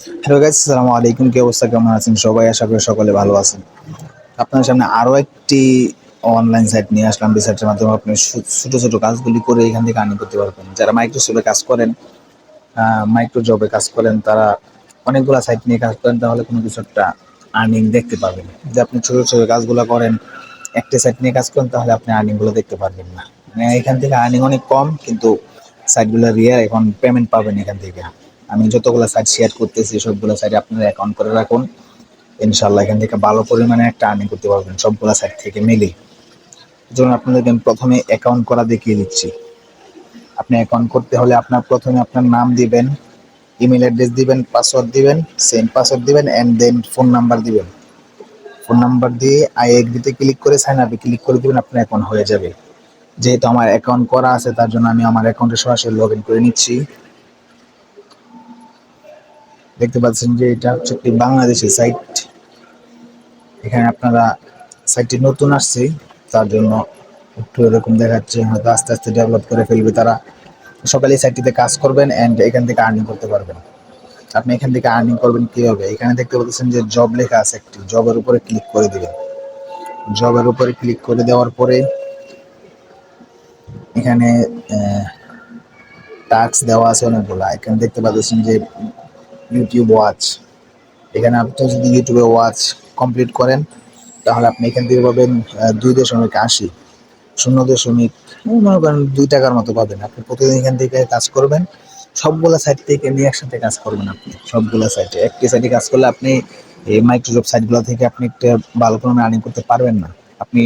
Hello guys আসসালামু আলাইকুম। কি অবস্থা? কেমন আছেন? সবাই আশা করি সকলে ভালো আছেন। আপনার সামনে আরও একটি অনলাইন সাইট নিয়ে আসলাম। যে সাইটের মাধ্যমে আপনি ছোটো ছোটো কাজগুলি করে এখান থেকে আর্নিং করতে পারবেন। যারা মাইক্রোসফটে কাজ করেন মাইক্রো জবে কাজ করেন, তারা অনেকগুলো সাইট নিয়ে কাজ করেন, তাহলে কোনো কিছু একটা আর্নিং দেখতে পাবেন যে আপনি ছোটো ছোটো কাজগুলো করেন, একটা সাইট নিয়ে কাজ করেন, তাহলে আপনি আর্নিংগুলো দেখতে পারবেন না। মানে এখান থেকে আর্নিং অনেক কম, কিন্তু সাইটগুলো রিয়ার এখন পেমেন্ট পাবেন এখান থেকে। আমি যতগুলো সাইট শেয়ার করতেছি, সবগুলো সাইটে আপনারা অ্যাকাউন্ট করে রাখুন। ইনশাল্লাহ এখান থেকে ভালো পরিমাণে একটা আর্নিং করতে পারবেন সবগুলো সাইট থেকে মিলে যেমন আপনাদেরকে আমি প্রথমে অ্যাকাউন্ট করা দেখিয়ে দিচ্ছি। আপনি অ্যাকাউন্ট করতে হলে আপনার প্রথমে আপনার নাম দিবেন ইমেল অ্যাড্রেস দিবেন পাসওয়ার্ড দিবেন সেম পাসওয়ার্ড দিবেন অ্যান্ড দেন ফোন নাম্বার দিবেন। ফোন নাম্বার দিয়ে আই এগ্রিতে ক্লিক করে সাইন আপে ক্লিক করে দিবেন, আপনার অ্যাকাউন্ট হয়ে যাবে। যেহেতু আমার অ্যাকাউন্ট করা আছে, তার জন্য আমি আমার অ্যাকাউন্টে সরাসরি লগ ইন করে নিচ্ছি। দেখতে পাচ্ছেন যে এটা হচ্ছে একটি বাংলাদেশের সাইট এখানে আপনারা সাইটটি নতুন আসছে, তার জন্য একটু এরকম দেখাচ্ছে, হয়তো আস্তে আস্তে ডেভেলপ করে ফেলবে তারা। সকালে এই সাইটটিতে কাজ করবেন অ্যান্ড এখান থেকে আর্নিং করতে পারবেন। আপনি এখান থেকে আর্নিং করবেন কীভাবে? এখানে দেখতে পাচ্ছেন যে জব লেখা আছে একটি জবের উপরে ক্লিক করে দেবেন। জবের উপরে ক্লিক করে দেওয়ার পরে এখানে টাস্ক দেওয়া আছে অনেকগুলা। এখানে দেখতে পাচ্ছেন যে ইউটিউব ওয়াচ এখানে আপনি যদি ইউটিউবে ওয়াচ কমপ্লিট করেন, তাহলে আপনি এখান থেকে পাবেন দুই দশমিক আশি। শূন্য দশমিক মনে করেন দুই টাকার মতো পাবেন। আপনি প্রতিদিন এখান থেকে কাজ করবেন। সবগুলা সাইট থেকে নিয়ে একসাথে কাজ করবেন আপনি। সবগুলা সাইটে একটি সাইটে কাজ করলে আপনি এই মাইক্রোসফট সাইটগুলো থেকে আপনি একটা ভালো পরিমাণে আর্নিং করতে পারবেন না। আপনি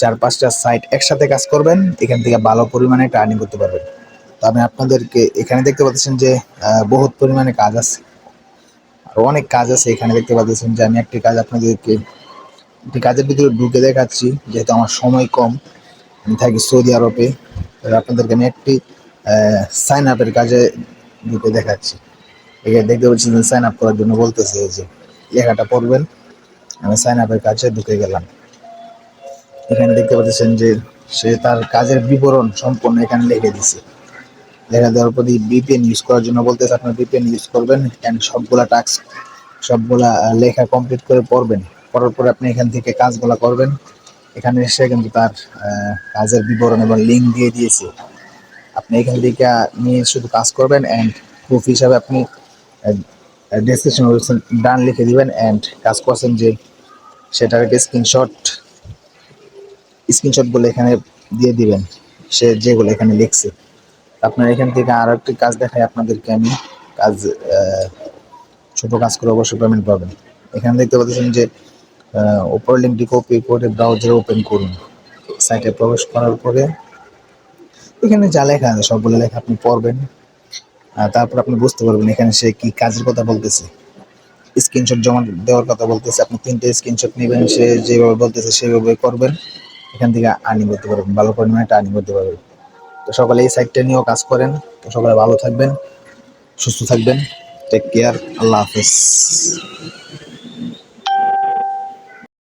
চার পাঁচটা সাইট একসাথে কাজ করবেন, এখান থেকে ভালো পরিমাণে একটা আর্নিং করতে পারবেন। তো আমি আপনাদেরকে এখানে দেখতে পাচ্ছেন যে বহুত পরিমাণে কাজ আছে। অনেক কাজ আছে এখানে দেখতে পাচ্ছেন যে আমি একটি কাজ আপনাদেরকে একটি কাজের ভিতরে ঢুকে দেখাচ্ছি, যেহেতু আমার সময় কম। আমি থাকি সৌদি আরবে আপনাদেরকে আমি একটি সাইন আপের কাজে ঢুকে দেখাচ্ছি। এখানে দেখতে পাচ্ছি যে সাইন আপ করার জন্য বলতেছে যে লেখাটা পড়বেন। আমি সাইন আপের কাজে ঢুকে গেলাম। এখানে দেখতে পাচ্ছেন যে সে তার কাজের বিবরণ সম্পূর্ণ এখানে লিখে দিছে। লেখা দেওয়ার পর বিপিএন ইউজ করার জন্য বলতেছে, আপনার বিপিএন ইউজ করবেন অ্যান্ড সবগুলা টাস্ক সবগুলা লেখা কমপ্লিট করে পড়বেন। পড়ার পরে আপনি এখান থেকে কাজগুলা করবেন। এখানে এসে কিন্তু তার কাজের বিবরণ এবং লিঙ্ক দিয়ে দিয়েছে। আপনি এখান থেকে নিয়ে শুধু কাজ করবেন অ্যান্ড প্রুফ হিসাবে আপনি ডেসক্রিপশন ডান লিখে দিবেন অ্যান্ড কাজ করছেন যে সেটার একটা স্ক্রিনশট স্ক্রিনশটগুলো এখানে দিয়ে দিবেন। সে যেগুলো এখানে লিখছে। আপনার এখান থেকে আরও একটি কাজ দেখাই আপনাদেরকে আমি। কাজ ছোট কাজ করে অবশ্যই পেমেন্ট পাবেন। এখানে দেখতে পাচ্ছেন যে উপরের লিঙ্কটি কপি করে ব্রাউজারে ওপেন করুন। সাইটে প্রবেশ করার পরে এখানে যা লেখা আছে সবগুলো লেখা আপনি পড়বেন। তারপর আপনি বুঝতে পারবেন এখানে সে কি কাজের কথা বলতেছে। স্ক্রিনশট জমা দেওয়ার কথা বলতেছে। আপনি তিনটে স্ক্রিনশট নেবেন, সে যেভাবে বলতেছে সেভাবে করবেন। এখান থেকে আর্নিং করতে পারবেন। ভালো পরিমাণে আর্নিং করতে পারবেন। তো সকালে এই সাইডটা নিয়েও কাজ করেন। তো সকালে ভালো থাকবেন, সুস্থ থাকবেন। টেক কেয়ার আল্লাহ হাফেজ।